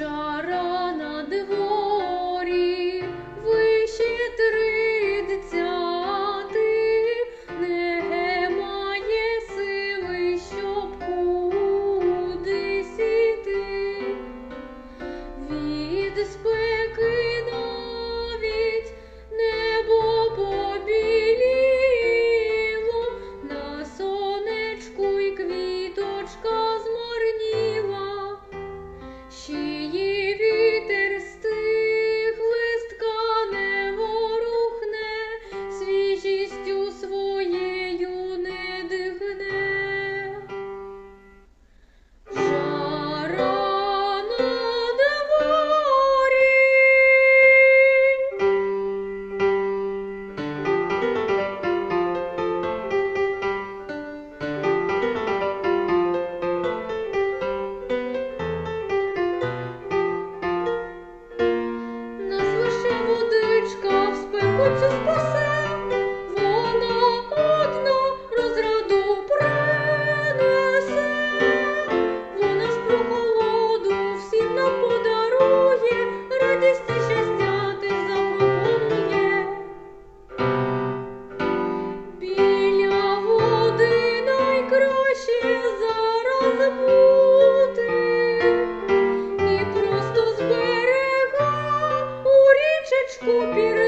жара на дворі, вище тридцяти, немає сили, щоб кудись іти. від desculpe